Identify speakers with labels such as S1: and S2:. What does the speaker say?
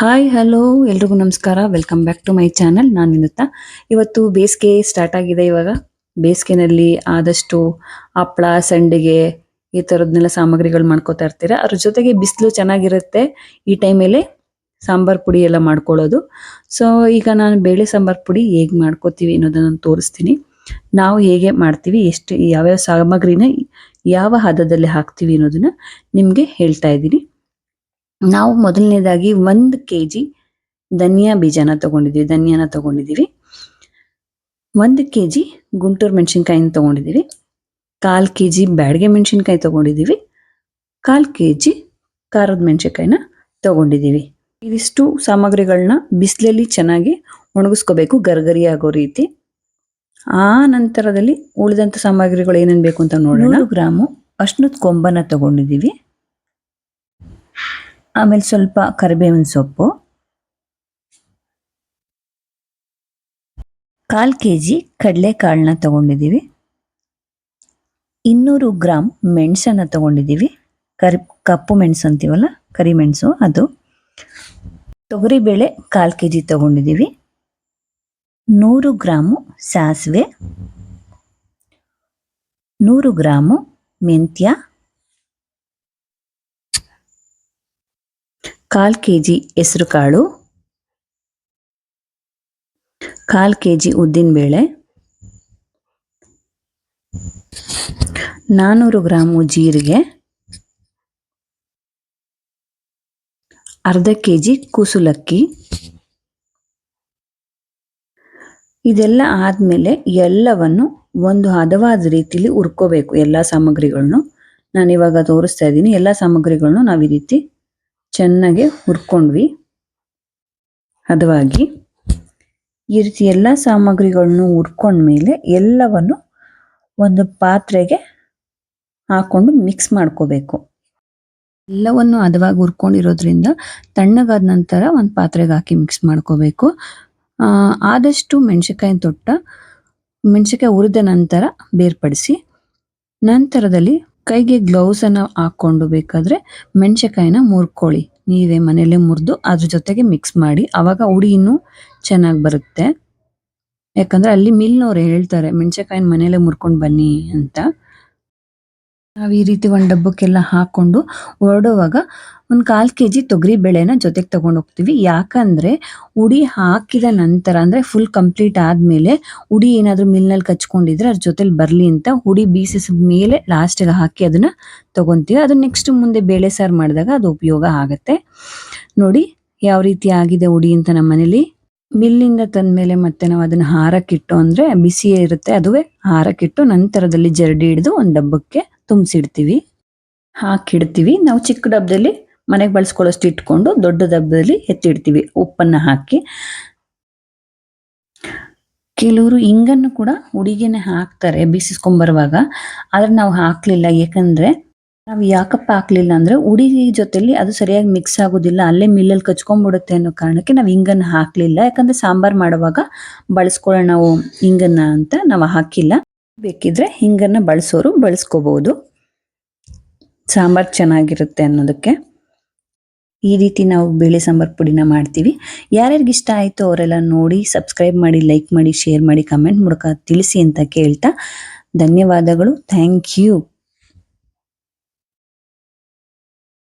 S1: Hi hello ಎಲ್ರಿಗೂ ನಮಸ್ಕಾರ. Welcome back to my channel ನಾನು ವಿನುತಾ. ಇವತ್ತು ಬೇಸಿಗೆ ಸ್ಟಾರ್ಟ್ ಆಗಿದೆ ಇವಾಗ. ಬೇಸಿಗೆನಲ್ಲಿ ಆದಷ್ಟು ಹಪ್ಪಳ ಸಂಡಿಗೆ ಈ ಥರದ್ನೆಲ್ಲ ಸಾಮಗ್ರಿಗಳು ಮಾಡ್ಕೋತಾ ಇರ್ತೀರಾ. ಅದ್ರ ಜೊತೆಗೆ ಬಿಸಿಲು ಚೆನ್ನಾಗಿರುತ್ತೆ. ಈ ಟೈಮಲ್ಲಿ ಸಾಂಬಾರ್ ಪುಡಿ ಎಲ್ಲ ಮಾಡ್ಕೊಳ್ಳೋದು. ಸೊ ಈಗ ನಾನು ಬೇಳೆ ಸಾಂಬಾರ್ ಪುಡಿ ಹೇಗೆ ಮಾಡ್ಕೋತೀವಿ ಅನ್ನೋದನ್ನು ತೋರಿಸ್ತೀನಿ. ನಾವು ಹೇಗೆ ಮಾಡ್ತೀವಿ, ಎಷ್ಟು, ಯಾವ್ಯಾವ ಸಾಮಗ್ರಿನ ಯಾವ ಹದದಲ್ಲಿ ಹಾಕ್ತೀವಿ ಅನ್ನೋದನ್ನು ನಿಮಗೆ ಹೇಳ್ತಾ ಇದ್ದೀನಿ. ನಾವು ಮೊದಲನೇದಾಗಿ ಒಂದು ಕೆ ಜಿ ಧನಿಯಾ ಬೀಜನ ತಗೊಂಡಿದ್ದೀವಿ, ಧನಿಯಾನ ತಗೊಂಡಿದ್ದೀವಿ. ಒಂದು ಕೆ ಜಿ ಗುಂಟೂರು ಮೆಣಸಿನ್ಕಾಯಿನ ತಗೊಂಡಿದ್ದೀವಿ. ಕಾಲು ಕೆ ಜಿ ಬ್ಯಾಡಿಗೆ ಮೆಣಸಿನ್ಕಾಯಿ ತಗೊಂಡಿದ್ದೀವಿ. ಕಾಲು ಕೆ ಜಿ ಖಾರದ ಮೆಣಸಿನ್ಕಾಯಿನ ತೊಗೊಂಡಿದ್ದೀವಿ. ಇದಿಷ್ಟು ಸಾಮಗ್ರಿಗಳನ್ನ ಬಿಸಿಲಲ್ಲಿ ಚೆನ್ನಾಗಿ ಒಣಗಿಸ್ಕೋಬೇಕು, ಗರ್ಗರಿ ಆಗೋ ರೀತಿ. ಆ ನಂತರದಲ್ಲಿ ಉಳಿದಂಥ ಸಾಮಗ್ರಿಗಳು ಏನೇನು ಬೇಕು ಅಂತ ನೋಡೋಣ. ಗ್ರಾಮು ಅಷ್ಟು ಕೊಂಬನ ತಗೊಂಡಿದ್ದೀವಿ. ಆಮೇಲೆ ಸ್ವಲ್ಪ ಕರಿಬೇವಿನ ಸೊಪ್ಪು. ಕಾಲು ಕೆ ಜಿ ಕಡಲೆಕಾಳನ್ನ ತಗೊಂಡಿದ್ದೀವಿ. ಇನ್ನೂರು ಗ್ರಾಮ್ ಮೆಣಸನ್ನು ತಗೊಂಡಿದ್ದೀವಿ. ಕರಿ, ಕಪ್ಪು ಮೆಣಸು ಅಂತೀವಲ್ಲ ಕರಿಮೆಣಸು ಅದು. ತೊಗರಿಬೇಳೆ ಕಾಲು ಕೆ ಜಿ ತಗೊಂಡಿದ್ದೀವಿ. ನೂರು ಗ್ರಾಮು ಸಾಸಿವೆ. ನೂರು ಗ್ರಾಮು ಮೆಂತ್ಯ. ಕಾಲ್ ಕೆ ಜಿ ಹೆಸರು ಕಾಳು, ಕಾಲ್ ಕೆ ಜಿ ಉದ್ದಿನಬೇಳೆ ನಾನ್ನೂರು ಗ್ರಾಮು ಜೀರಿಗೆ, ಅರ್ಧ ಕೆ ಜಿ ಕುಸುಲಕ್ಕಿ. ಇದೆಲ್ಲ ಆದಮೇಲೆ ಎಲ್ಲವನ್ನು ಒಂದು ಹದವಾದ ರೀತಿಲಿ ಹುರ್ಕೋಬೇಕು ಎಲ್ಲ ಸಾಮಗ್ರಿಗಳನ್ನು ನಾನು ಇವಾಗ ತೋರಿಸ್ತಾ ಇದ್ದೀನಿ, ಎಲ್ಲ ಸಾಮಗ್ರಿಗಳನ್ನು ನಾವು ಈ ರೀತಿ ಚೆನ್ನಾಗಿ ಹುರ್ಕೊಂಡ್ವಿ. ಹದವಾಗಿ ಈ ರೀತಿ ಎಲ್ಲ ಸಾಮಗ್ರಿಗಳನ್ನು ಹುರ್ಕೊಂಡ್ಮೇಲೆ ಎಲ್ಲವನ್ನು ಒಂದು ಪಾತ್ರೆಗೆ ಹಾಕೊಂಡು ಮಿಕ್ಸ್ ಮಾಡ್ಕೋಬೇಕು. ಎಲ್ಲವನ್ನು ಹದವಾಗಿ ಹುರ್ಕೊಂಡಿರೋದ್ರಿಂದ ತಣ್ಣಗಾದ ನಂತರ ಒಂದು ಪಾತ್ರೆಗೆ ಹಾಕಿ ಮಿಕ್ಸ್ ಮಾಡ್ಕೋಬೇಕು. ಆದಷ್ಟು ಮೆಣಸಿನ್ಕಾಯಿ ತೊಟ್ಟ ಮೆಣಸಿನ್ಕಾಯಿ ಹುರಿದ ನಂತರ ಬೇರ್ಪಡಿಸಿ ನಂತರದಲ್ಲಿ ಕೈಗೆ ಗ್ಲೌಸ್ ಅನ್ನ ಹಾಕೊಂಡು ಬೇಕಾದ್ರೆ ಮೆಣಸಿನಕಾಯಿನ ಮುರ್ಕೊಳ್ಳಿ. ನೀವೇ ಮನೆಯಲ್ಲೇ ಮುರಿದು ಅದ್ರ ಜೊತೆಗೆ ಮಿಕ್ಸ್ ಮಾಡಿ. ಅವಾಗ ಹುಡಿ ಇನ್ನೂ ಚೆನ್ನಾಗಿ ಬರುತ್ತೆ. ಯಾಕಂದ್ರೆ ಅಲ್ಲಿ ಮಿಲ್ನವ್ರು ಹೇಳ್ತಾರೆ, ಮೆಣಸಿನಕಾಯಿನ ಮನೇಲೆ ಮುರ್ಕೊಂಡು ಬನ್ನಿ ಅಂತ. ನಾವು ಈ ರೀತಿ ಒಂದು ಡಬ್ಬಕ್ಕೆಲ್ಲ ಹಾಕೊಂಡು ಹೊರಡುವಾಗ ಒಂದು ಕಾಲು ಕೆ ಜಿ ತೊಗರಿ ಬೇಳೆನ ಜೊತೆಗೆ ತಗೊಂಡು ಹೋಗ್ತೀವಿ. ಯಾಕಂದ್ರೆ ಉಡಿ ಹಾಕಿದ ನಂತರ, ಅಂದ್ರೆ ಫುಲ್ ಕಂಪ್ಲೀಟ್ ಆದ್ಮೇಲೆ ಉಡಿ ಏನಾದರೂ ಮಿಲ್ನಲ್ಲಿ ಕಚ್ಕೊಂಡಿದ್ರೆ ಅದ್ರ ಜೊತೆಲಿ ಬರ್ಲಿ ಅಂತ ಹುಡಿ ಬೀಸಿಸಿದ ಮೇಲೆ ಲಾಸ್ಟಿಗೆ ಹಾಕಿ ಅದನ್ನ ತಗೊಂತೀವಿ. ಅದು ನೆಕ್ಸ್ಟ್ ಮುಂದೆ ಬೇಳೆ ಸಾರು ಮಾಡಿದಾಗ ಅದು ಉಪಯೋಗ ಆಗುತ್ತೆ. ನೋಡಿ ಯಾವ ರೀತಿ ಆಗಿದೆ ಉಡಿ ಅಂತ ನಮ್ಮ ಮನೇಲಿ. ಮಿಲ್ಲಿಂದ ತಂದ್ಮೇಲೆ ಮತ್ತೆ ನಾವು ಅದನ್ನ ಹಾರಕ್ಕಿಟ್ಟು ಅಂದ್ರೆ ಬಿಸಿಯೇ ಇರುತ್ತೆ, ಅದುವೇ ಹಾರಕ್ಕಿಟ್ಟು ನಂತರದಲ್ಲಿ ಜರಡಿ ಹಿಡಿದು ಒಂದು ಡಬ್ಬಕ್ಕೆ ತುಂಬಿಸಿಡ್ತೀವಿ. ಹಾಕಿಡ್ತೀವಿ. ನಾವು ಚಿಕ್ಕ ಡಬ್ಬದಲ್ಲಿ ಮನೆಗೆ ಬಳಸ್ಕೊಳ್ಳೋಷ್ಟು ಇಟ್ಕೊಂಡು ದೊಡ್ಡ ಡಬ್ಬದಲ್ಲಿ ಎತ್ತಿಡ್ತೀವಿ ಉಪ್ಪನ್ನು ಹಾಕಿ. ಕೆಲವರು ಹಿಂಗನ್ನು ಕೂಡ ಉಡಿಗೆನೇ ಹಾಕ್ತಾರೆ ಬೀಸಿಸ್ಕೊಂಬರುವಾಗ. ಆದರೆ ನಾವು ಹಾಕ್ಲಿಲ್ಲ. ಏಕೆಂದರೆ ನಾವು ಯಾಕಪ್ಪ ಹಾಕ್ಲಿಲ್ಲ ಅಂದರೆ ಹುಡುಗಿ ಜೊತೆಲಿ ಅದು ಸರಿಯಾಗಿ ಮಿಕ್ಸ್ ಆಗೋದಿಲ್ಲ. ಅಲ್ಲೇ ಮಿಲ್ಲಲ್ಲಿ ಕಚ್ಕೊಂಬಿಡುತ್ತೆ ಅನ್ನೋ ಕಾರಣಕ್ಕೆ ನಾವು ಹಿಂಗನ್ನು ಹಾಕಲಿಲ್ಲ. ಯಾಕಂದರೆ ಸಾಂಬಾರು ಮಾಡುವಾಗ ಬಳಸ್ಕೊಳ್ಳೋಣ ನಾವು ಇಂಗನ್ನ ಅಂತ ನಾವು ಹಾಕಿಲ್ಲ. ಬೇಕಿದ್ರೆ ಹಿಂಗನ್ನ ಬಳಸೋರು ಬಳಸ್ಕೋಬೋದು. ಸಾಂಬಾರ್ ಚೆನ್ನಾಗಿರುತ್ತೆ ಅನ್ನೋದಕ್ಕೆ. ಈ ರೀತಿ ನಾವು ಬೇಳೆ ಸಾಂಬಾರ್ ಪುಡಿನ ಮಾಡ್ತೀವಿ. ಯಾರ್ಯಾರಿಗೆ ಇಷ್ಟ ಆಯಿತು ಅವರೆಲ್ಲ ನೋಡಿ ಸಬ್ಸ್ಕ್ರೈಬ್ ಮಾಡಿ ಲೈಕ್ ಮಾಡಿ ಶೇರ್ ಮಾಡಿ ಕಮೆಂಟ್ ಮೂಲಕ ತಿಳಿಸಿ ಅಂತ ಕೇಳ್ತಾ ಧನ್ಯವಾದಗಳು. Thank you